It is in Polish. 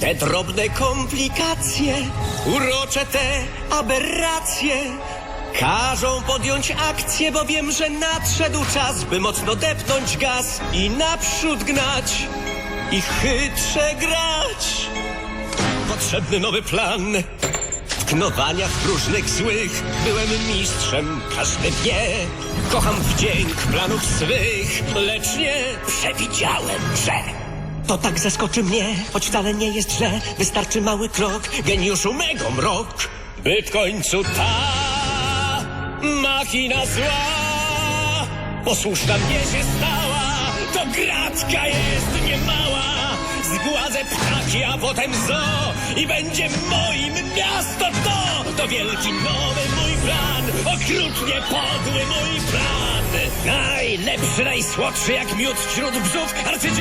Te drobne komplikacje, urocze te aberracje każą podjąć akcję, bo wiem, że nadszedł czas, by mocno depnąć gaz i naprzód gnać i chytrze grać. Potrzebny nowy plan. W knowaniach różnych złych byłem mistrzem, każdy wie. Kocham wdzięk planów swych, lecz nie przewidziałem, że to tak zaskoczy mnie, choć wcale nie jest źle. Wystarczy mały krok, geniuszu mego mrok, by w końcu ta machina zła posłuszna mnie się stała. To gratka jest niemała. Zgładzę ptaki, a potem zo i będzie moim miasto to. To wielki nowy mój plan, okrutnie podły mój plan. Najlepszy, najsłodszy jak miód wśród bzów, arcydzieło